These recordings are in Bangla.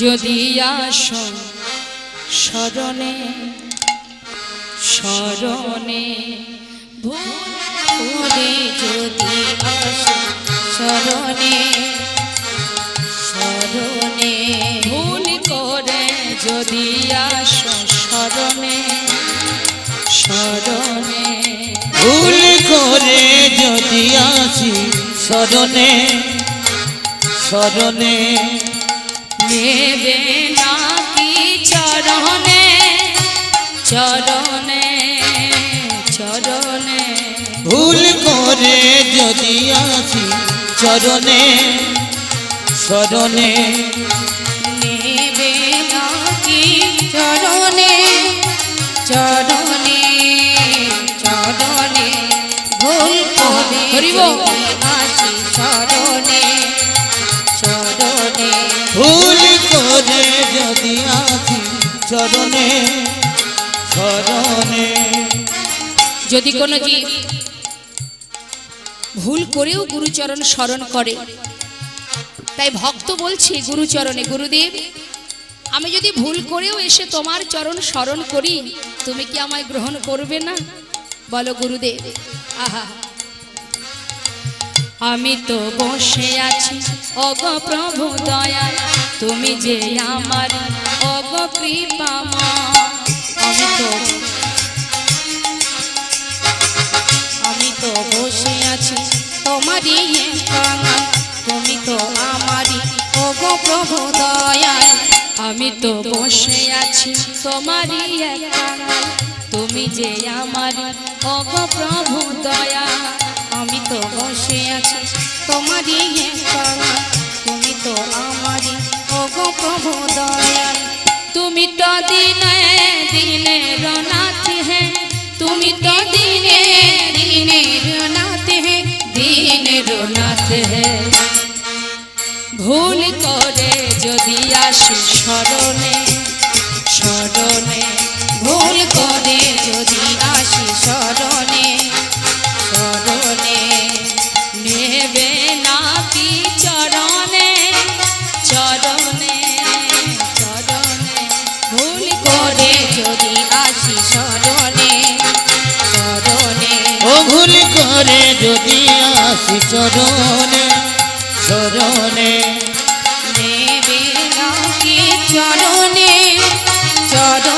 যদি আস স্মরণে স্মরণে, ভুল যদি আস স্মরণে ভুল করে যদি আস স্মরণে স্মরণে, ভুল করে যদি আসি স্মরণে স্মরণে নেবে নাকি চরণে? চরণে চরণে। ভুল করে যদি আসি চরণে স্মরণে নেবে নাকি চরণে? চরণে চরণে। ভুল করে আসি চরণে। চরণে স্মরণে যদি কোনো জীব ভুল করেও গুরুচরণ স্মরণ করে, তাই ভক্ত বলছে, গুরুচরণে, গুরুদেব, আমি যদি ভুল করেও এসে তোমার চরণ স্মরণ করি, তুমি কি আমায় গ্রহণ করবে না? বলো গুরুদেব। আহা। আমি তো বসে আছি অগ প্রভু দয়া তুমি যে আমার অগ কৃপা আমি তো আমি তো বসে আছি তোমারই তুমি তো আমারই দয়াল আমি তো বসে আছি তোমারই তুমি যে আমার প্রভু দয়া। আমি তো বসে আছি তোমারই তুমি তো আমারই তুমি তো দিনে দিনে রনাথ হে। ভুল করে যদি আসি স্মরণে স্মরণে। ভুল করে যদি আসি স্মরণে করে যদি আসি চরণে চরণে। চরণে চরণে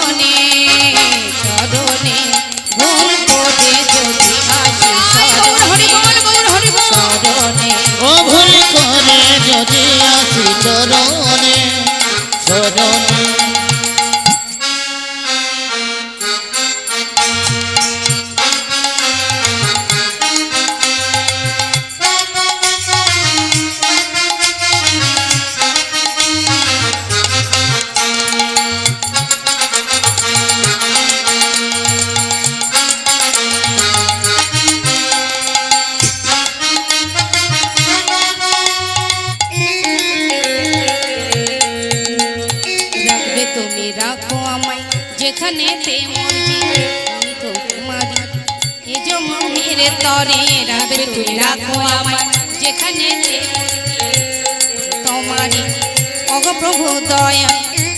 যেখানে তে যেখানে তে তোমারই। অগ প্রভু দয়া,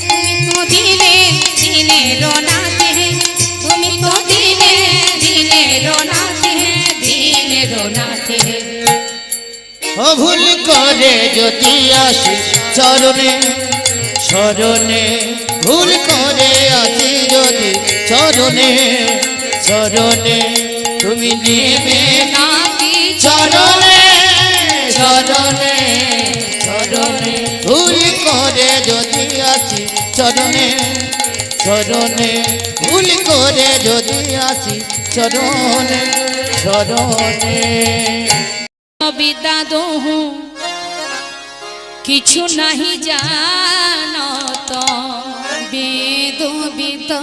তুমি দিলে দিলে রোনাতে তুমি তো দিলে দিলে রোনাতে দিলে রোনাতে ও ভুল করে যদি আসি চরণে স্মরণে ভুল করে আসি যদি চরণে চরণে তুমি নেবে নাকি? চরণে চরণে চরণে ভুল করে যদি আসি চরণে চরণে ভুল করে যদি আসি চরণে চরণে। কবিতা দোহু, কিছু নাহি জানত। বেদ বিদা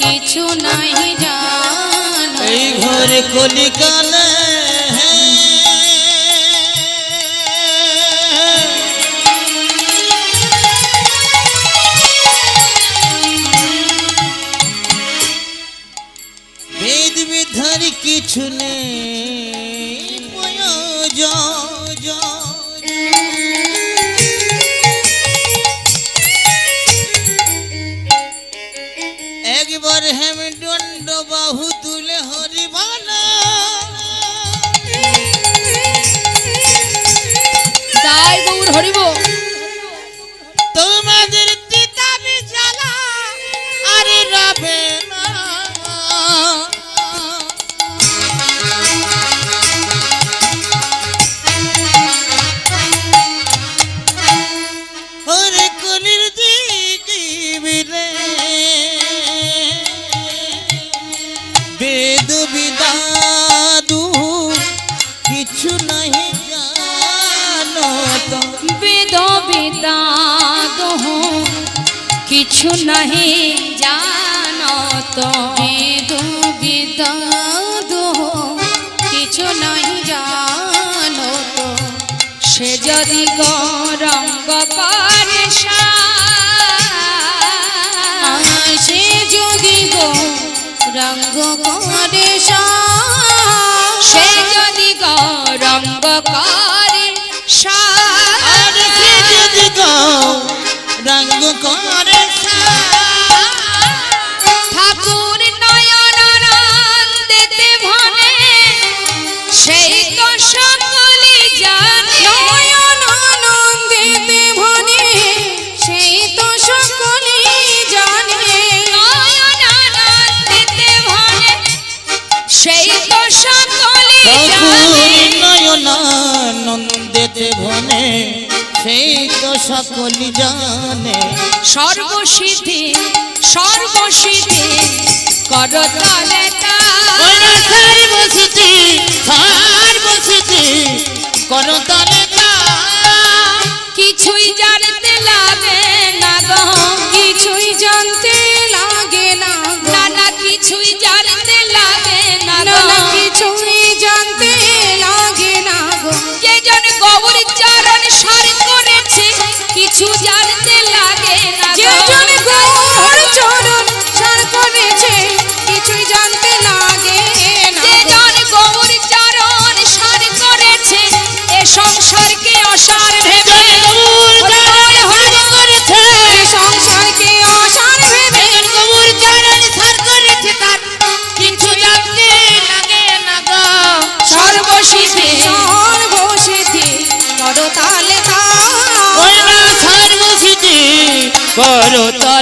কিছু নাহি জান। এই ঘরে কলিকালে কিছু নেই। যদি গরঙ্গ করে সে যদি গরঙ্গ রঙ্গ করে সে যদি গরঙ্গ করে করতলে ওরা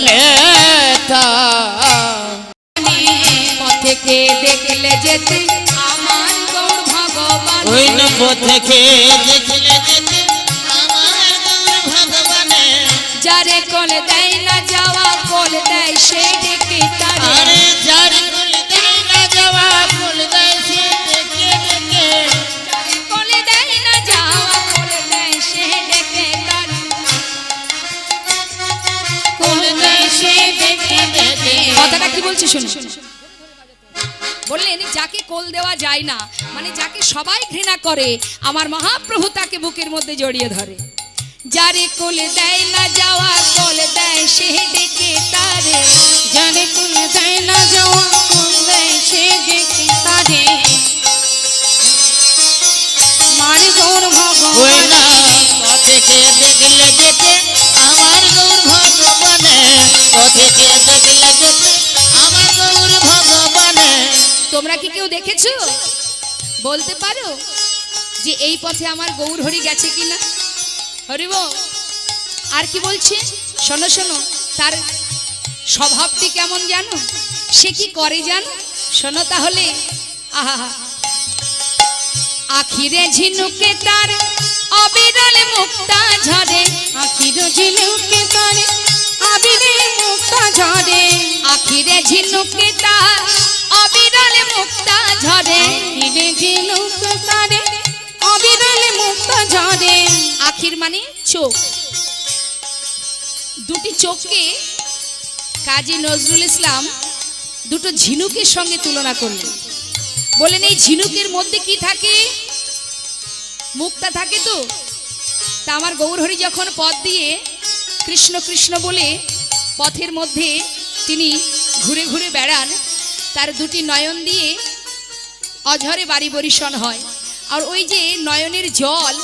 করতলে থেকে দেখলে যেতে? আমার গৌর ভগবান। ওই থেকে কথাটা কি বলছি শুনুন বললেন যাকে কোল দেওয়া যায় না মানে যাকে সবাই ঘৃণা করে আমার মহাপ্রভু তাকে বুকের মধ্যে জড়িয়ে ধরে। যারে কোল দেয় না যাওয়া কোল দেয় সে ডেকে তারে। যারে কোল দেয় না যাওয়া কোল দেয় সে ডেকে তারে। মারি গৌর ভগবান। থেকে দেখলে যেতে আমার গৌর ভগবানে তোমরা কি কেউ দেখেছ? বলতে পারো যে এই পথে আমার গৌর হরি গেছে কিনা? হরিব আর কি বলছে? শোনো শোনো, তার স্বভাবটি কেমন জানো? সে কি করে জানো? শোনো তাহলে। আহা। আখিরে ঝিনুকে তার, অবিরল মুক্তা ঝরে। আখিরে ঝিনুকে তার, অবিরল মুক্তা ঝরে। আখিরে ঝিনুকে তার মুক্তা ঝরে। আখিরে ঝিনুকে তার অবিরল মুক্তা ঝরে। আখির মানে চোখ। দুটি চোখকে কাজী নজরুল ইসলাম দুটো ঝিনুকের সঙ্গে তুলনা করলেন। বলেন এই ঝিনুকের মধ্যে কি থাকে? মুক্তা থাকে তো? তা আমার গৌরহরি যখন পথ দিয়ে কৃষ্ণ কৃষ্ণ বলে পথের মধ্যে তিনি ঘুরে ঘুরে বেড়ান তার দুটি নয়ন দিয়ে অঝরে বাড়ি বরিশন হয়। আর ওই যে নয়নের জল,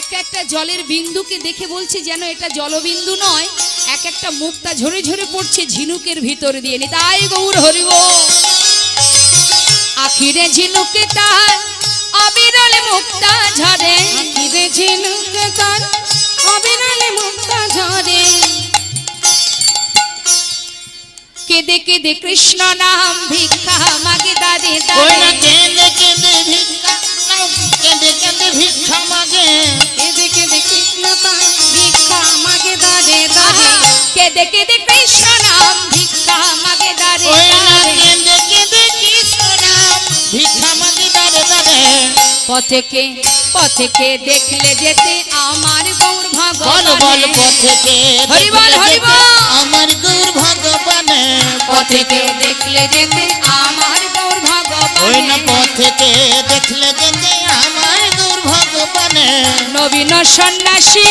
এক একটা জলের বিন্দুকে দেখে বলছে যেন এটা জলবিন্দু নয়, এক এক একটা মুক্তা ঝরে ঝরে পড়ছে ঝিনুকের ভিতর দিয়ে। নি তাই গৌর হরিব আখিরে ঝিনুকে তার, অবিরল মুক্তা ঝরে। আখিরে ঝিনুকে তার, অবিরালে মুক্তা ঝরে। কেঁদে কেঁদে কৃষ্ণ নাম ভিক্ষা? মাগে দাদে কেঁদে কেঁদে ভিক্ষা কেঁদে কেঁদে ভিক্ষা মাগে? কেঁদে কেঁদে কৃষ্ণ ভিক্ষা? মাগে দাঁড়ে দাঁড়ে কেঁদে কেঁদে কৃষ্ণ নাম ভিক্ষা? মাগে দাদে দাদে। কেঁদে কেঁদে কৃষ্ণ নাম ভিক্ষা? মাগে দাঁড়ে দাঁড়ে পথেকে পথেকে দেখলে যেতে আমার গৌর বল বল পথেকে হরি বল, হরি বল। আমার গৌর ভগবানে। পথেকে দেখলে যেতে আমার গৌর ওই না ভগবান পথেকে দেখলে যেতে আমার গৌর ভগবানে নবীন সন্ন্যাসী।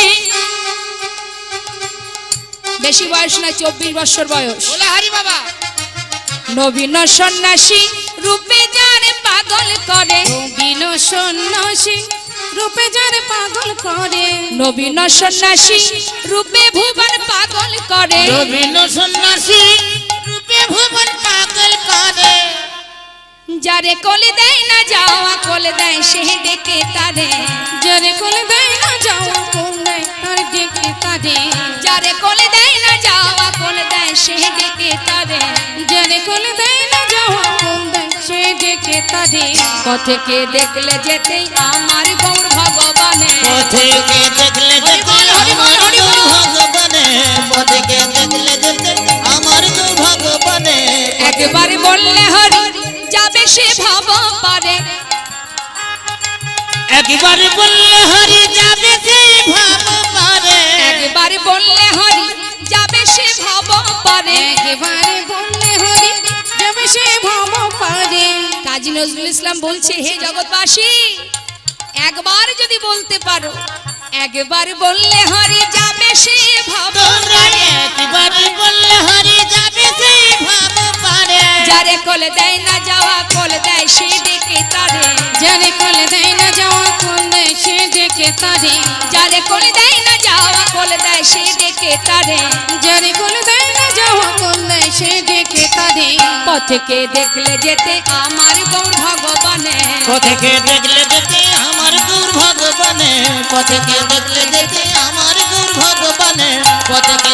বেশি বয়স না চব্বিশ বছর বয়স। হারি বাবা। নবীন সন্ন্যাসী রূপে যার পাগল করে। বিন সন্ন্যাসী রূপে যারে পাগল করে। নবীন সন্ন্যাসী রূপে ভুবন পাগল করে। রবীন্দ্র সন্ন্যাসী যারে কোলে দেয় না যাওয়া কোলে দেয় সে ডেকে তারে। যারে কোলে দেয় না যাওয়া কোন দেয় তার ডেকে তারে। যারে কোলে দেয় না যাওয়া কোলে দেয় সে ডেকে তারে। যারে কোলে দেয় না যাওয়া কোন দেয় সে ডেকে তারে। পথেকে দেখলে যেতেই আমার গৌর ভগবানে। পথেকে দেখলে যেতে বল, আমার গৌর। ভগবানে। পথেকে দেখলে যেতে আমার গৌর ভগবানে। একবার বললে হরি যাবে সে ভব পারে? একবার বললে হরি যাবে যে ভাব পারে। একবার বললে হরি যাবে সে ভব পারে। একেবারে বললে হরি যাবে সে ভব পারে। কাজী নজরুল ইসলাম বলছে হে জগৎবাসী একবার যদি বলতে পারো একবার বললে হরি যাবে সে ভব তোমরা একবার বললে হরি যাবে যে ভাব পারে যারে কোলে দেয় না যাওয়া, কোলে দেয় সে ডেকে তারে। যারে কোলে দেয় না যাওয়া কোন দেয় সে ডেকে তারে। যারে কোলে দেয় না যাওয়া, কোলে দেয় সে ডেকে তারে। যারে কোলে দেয় না যাওয়া কোন দেয় সে ডেকে তারে। পথকে দেখলে যেতে আমার গৌর ভগবানে। পথেকে দেখলে যেতে আমার গৌর ভগবানে। পথেকে দেখলে যেতে আমার গৌর ভগবানে। পথেকে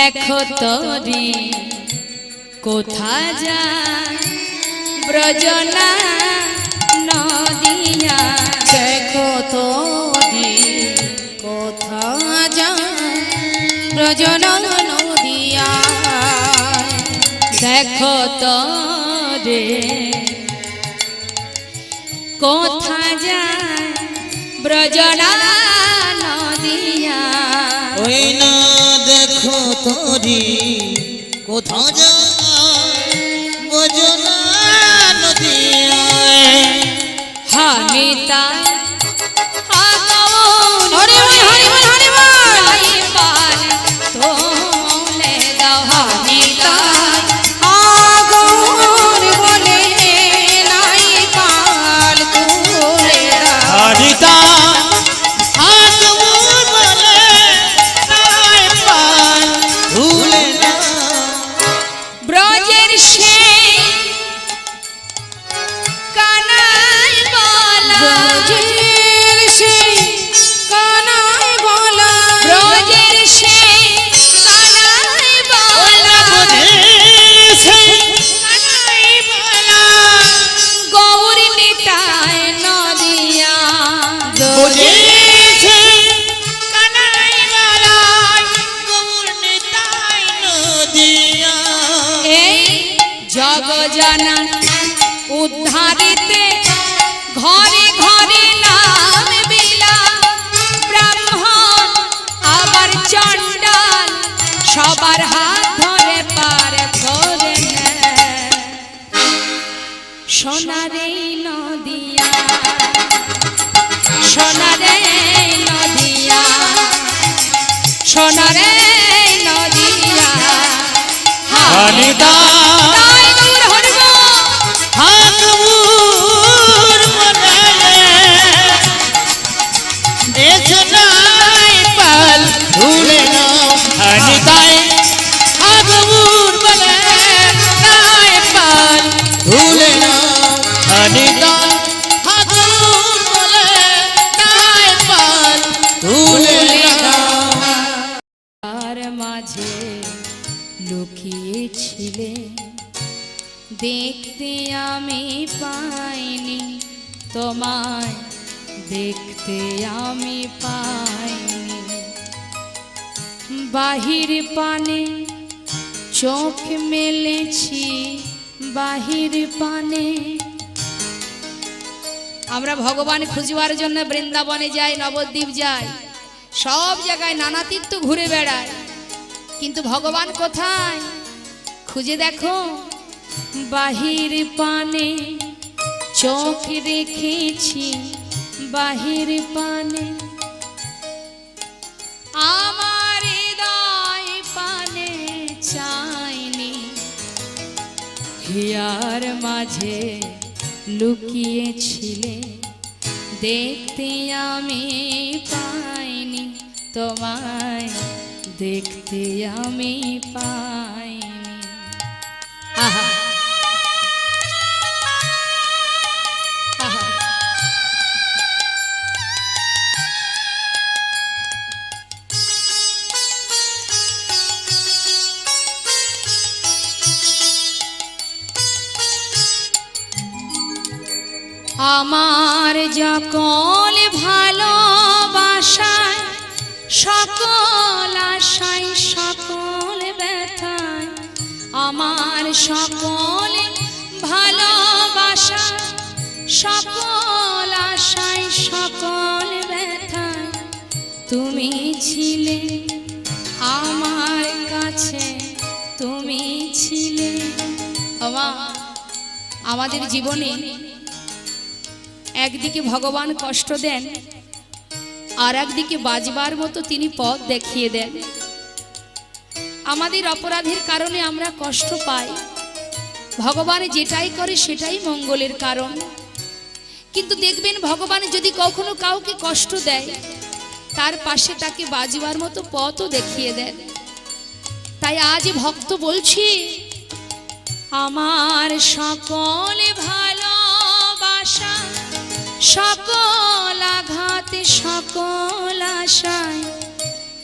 দেখো তরি কোথা যা ব্রজনা নদিয়া? দেখো তো দি কোথা যা ব্রজন নদিয়া? দেখো তো রে কোথা যায় ব্রজনা নদিয়া? ওই না দেখো তোরি কোথা যা বজনা নদিয়ায়। হানিতা জানা উদ্ধারিতে ঘরে ঘরে নাম বিলা ব্রাহ্মণ আবার চণ্ডাল সবার হাত ধরে পার করে সোনারে নদিয়া সোনারে নদিয়া সোনারে নদিয়া। হরিদা দেখতে আমি পাইনি বাহির পানে চোখ মেলেছি বাহির পানে। আমরা ভগবান খুঁজবার জন্য বৃন্দাবনে যাই, নবদ্বীপ যাই। সব জায়গায় নানা তীর্থ ঘুরে বেড়ায় কিন্তু ভগবান কোথায়? খুঁজে দেখো। বাহির পানে চোখ রেখেছি বাহির পানে, আমার হৃদয় পানে চাইনি। হিয়ার মাঝে লুকিয়েছিলে, দেখতে আমি পাইনি, তোমায় দেখতে আমি পাইনি। আহা। আমার যকল ভালোবাসায়, সকল আশায়, সকল ব্যথায়, আমার সকল ভালোবাসা, সকল আশায়, সকল ব্যথায়, তুমি ছিলে আমার কাছে, তুমি ছিলে আমাদের জীবনে একদিকে ভগবান কষ্ট দেন, আর একদিকে বাজবার মতো তিনি পথ দেখিয়ে দেন। আমাদের অপরাধের কারণে আমরা কষ্ট পাই। ভগবান যেটাই করে সেটাই মঙ্গলের কারণ। কিন্তু দেখবেন ভগবান যদি কখনো কাউকে কষ্ট দেয়, তার পাশে তাকে বাজবার মতো পথও দেখিয়ে দেন। তাই আজ ভক্ত বলছি, আমার সকল ভালোবাসা সকল আঘাতে, সকল আশায়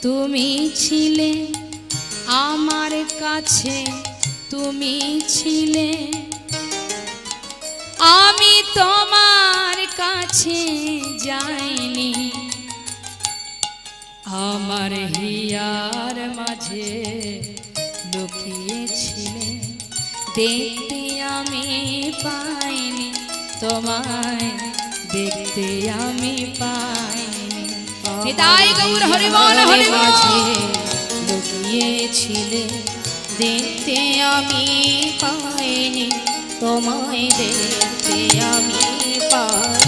তুমি ছিলে আমার কাছে, তুমি ছিলে। আমি তোমার কাছে যাইনি, আমার হিয়ার মাঝে লুকিয়েছিলে। দেখতে আমি পাইনি তোমায়। দেখতে আমি পাইনি তাই গৌর হরি বল হরি। মাঝে লুকিয়েছিলে দেখতে আমি পাইনি তোমায় দেখতে আমি পাই